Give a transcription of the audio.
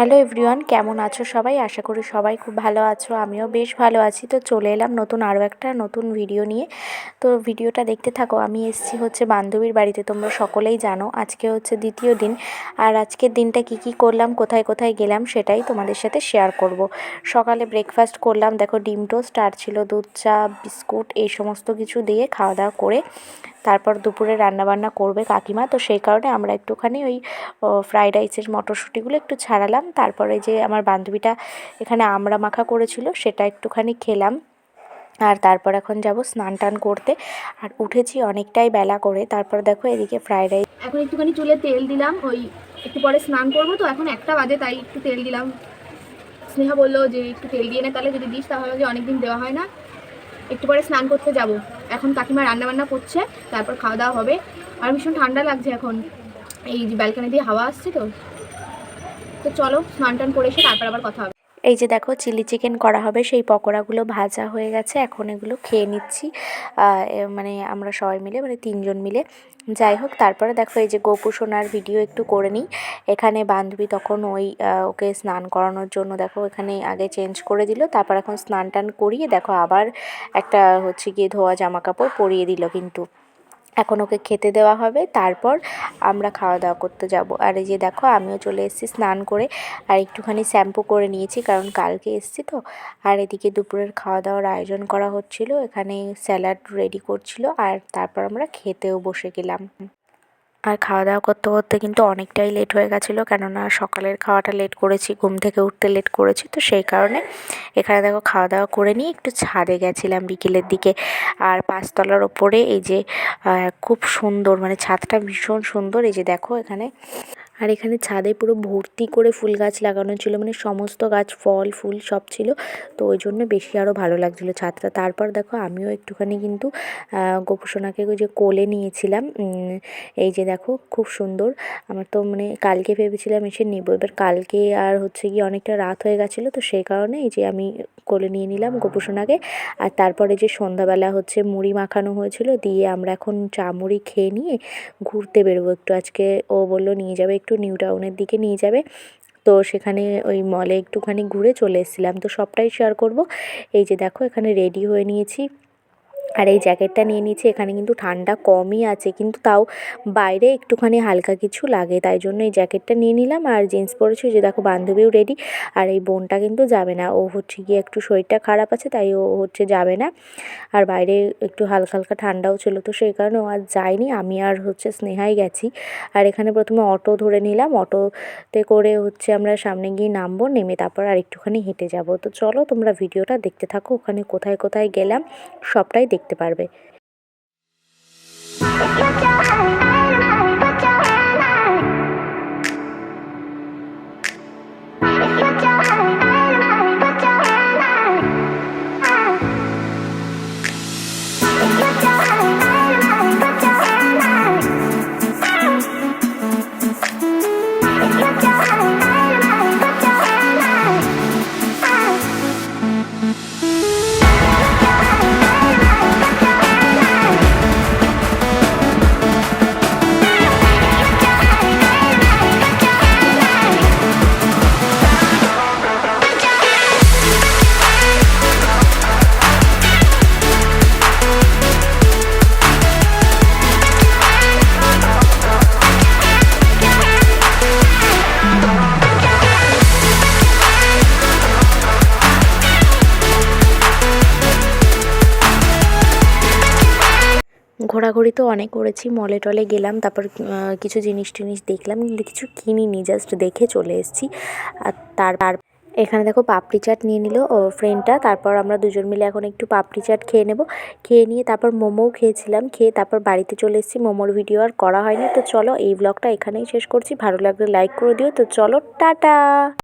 Hello everyone কেমন আছো সবাই? আশা করি সবাই খুব ভালো আছো, আমিও বেশ ভালো আছি। তো চলে এলাম নতুন আরও একটা নতুন ভিডিও নিয়ে। তো ভিডিওটা দেখতে থাকো, আমি এসেছি হচ্ছে বান্ধবীর বাড়িতে, তোমরা সকলেই জানো। আজকে হচ্ছে দ্বিতীয় দিন, আর আজকের দিনটা কি কি করলাম, কোথায় কোথায় গেলাম সেটাই তোমাদের সাথে শেয়ার করব। সকালে ব্রেকফাস্ট করলাম, দেখো ডিম টোস্ট আর ছিল দুধ চা, বিস্কুট, এই সমস্ত কিছু দিয়ে খাওয়া দাওয়া করে তারপর দুপুরে রান্নাবান্না করবে কাকিমা। তো সেই কারণে আমরা একটুখানি ওই ফ্রাইড রাইসের মটরশুঁটিগুলো একটু ছাড়ালাম। তারপরে যে আমার বান্ধবীটা এখানে আমড়া মাখা করেছিল, সেটা একটুখানি খেলাম। আর তারপর এখন যাব স্নান টান করতে। আর উঠেছি অনেকটাই বেলা করে। তারপর দেখো এদিকে ফ্রাইড রাইস এখন একটুখানি চুলে তেল দিলাম, ওই একটু পরে স্নান করব তো। এখন একটা বাজে, তাই একটু তেল দিলাম। স্নেহা বলল যে একটু তেল দিয়ে না, তাহলে যদি দিস, তাহলে যে অনেকদিন দেওয়া হয় না। একটু পরে স্নান করতে যাব। এখন কাকিমা রান্নাবান্না করছে, তারপর খাওয়া দাওয়া হবে। আর ভীষণ ঠান্ডা লাগছে এখন। এই যে ব্যালকানি দিয়ে হাওয়া আসছে তো। তো চলো স্নান টান করে এসে তারপর আবার কথা হবে। এই যে দেখো চিলি চিকেন করা হবে, সেই পকোড়াগুলো ভাজা হয়ে গেছে। এখন এগুলো খেয়ে নিচ্ছি। মানে আমরা সবাই মিলে মানে তিনজন মিলে। যাই হোক, তারপরে দেখো এই যে গোপু সোনার ভিডিও একটু করে নিই। এখানে বান্ধবী তখন ওই ওকে স্নান করানোর জন্য দেখো এখানে আগে চেঞ্জ করে দিল, তারপর এখন স্নান টান করিয়ে দেখো আবার একটা হচ্ছে গিয়ে ধোয়া জামা কাপড় পরিয়ে দিল কিন্তু। এখন ওকে খেতে দেওয়া হবে, তারপর আমরা খাওয়া দাওয়া করতে যাব। আর এই যে দেখো, আমিও চলে এসেছি স্নান করে, আর একটুখানি শ্যাম্পু করে নিয়েছি, কারণ কালকে এসেছি তো। আর এদিকে দুপুরের খাওয়া দাওয়ার আয়োজন করা হচ্ছিল, এখানে স্যালাড রেডি করছিল, আর তারপর আমরা খেতেও বসে গেলাম। আর খাওয়া দাওয়া করতে করতে কিন্তু অনেকটাই লেট হয়ে গেছিল। কেননা সকালের খাওয়াটা লেট করেছি, ঘুম থেকে উঠতে লেট করেছি। তো সেই কারণে এখানে দেখো খাওয়া দাওয়া করে নিয়ে একটু ছাদে গেছিলাম বিকেলের দিকে। আর পাঁচতলার ওপরে এই যে খুব সুন্দর মানে ছাদটা ভীষণ সুন্দর। এই যে দেখো এখানে আর এখানে ছাদে পুরো ভর্তি করে ফুল গাছ লাগানো ছিল মানে সমস্ত গাছ, ফল, ফুল সব ছিল। তো ওই জন্য বেশি আরও ভালো লাগছিল ছাদটা। তারপর দেখো আমিও একটুখানি কিন্তু গোপসোনাকে যে কোলে নিয়েছিলাম। এই যে দেখো খুব সুন্দর। আমার তো মানে কালকে ভেবেছিলাম এসে নেব। এবার কালকে আর হচ্ছে গিয়ে অনেকটা রাত হয়ে গেছিল, তো সেই কারণে এই যে আমি কোলে নিয়ে নিলাম গোপসোনাকে। আর তারপরে যে সন্ধ্যাবেলা হচ্ছে মুড়ি মাখানো হয়েছিল, দিয়ে আমরা এখন চা মুড়ি খেয়ে নিয়ে ঘুরতে বেরোবো। একটু আজকে ও বলল, নিয়ে যাবে একটু নিউ টাউনের দিকে নিয়ে যাবে। তো সেখানে ওই মলে একটুখানি ঘুরে চলে এসেছিলাম। তো সবটাই শেয়ার করব। এই যে দেখো, এখানে রেডি হয়ে নিয়েছি। আর এই জ্যাকেটটা নিয়ে নিয়েছি এখানে কিন্তু ঠান্ডা কমই আছে, কিন্তু তাও বাইরে একটুখানি হালকা কিছু লাগে, তাই জন্য এই জ্যাকেটটা নিয়ে নিলাম। আর জিন্স পরেছি যে দেখো বান্ধবীও রেডি আর এই বোনটা কিন্তু যাবে না, ও হচ্ছে গিয়ে একটু শরীরটা খারাপ আছে, তাই ও হচ্ছে যাবে না। আর বাইরে একটু হালকা হালকা ঠান্ডাও ছিল, তো সেই কারণে ও আর যায়নি, আমি আর হচ্ছে স্নেহাই গেছি। আর এখানে প্রথমে অটো ধরে নিলাম, অটোতে করে হচ্ছে আমরা সামনে গিয়ে নামবো, নেমে তারপর আর একটুখানি হেঁটে যাব। তো চলো তোমরা ভিডিওটা দেখতে থাকো, ওখানে কোথায় কোথায় গেলাম, সবটাই দেখতে পারবে। ঘোরাঘুরি তো অনেক করেছি মলে টলে গেলাম, তারপর কিছু জিনিস টিনিস দেখলাম, কিন্তু কিছু কিনিনি জাস্ট দেখে চলে এসেছি। আর তার এখানে দেখো পাপড়ি চাট নিয়ে নিল, ও ফ্রেন্ডটা তারপর আমরা দুজন মিলে এখন একটু পাপড়ি চাট খেয়ে নেব। খেয়ে নিয়ে তারপর মোমোও খেয়েছিলাম, খেয়ে তারপর বাড়িতে চলে এসেছি, মোমোর ভিডিও আর করা হয়নি, তো চলো এই ব্লগটা এখানেই শেষ করছি, ভালো লাগলে লাইক করে দিও, তো চলো, টাটা!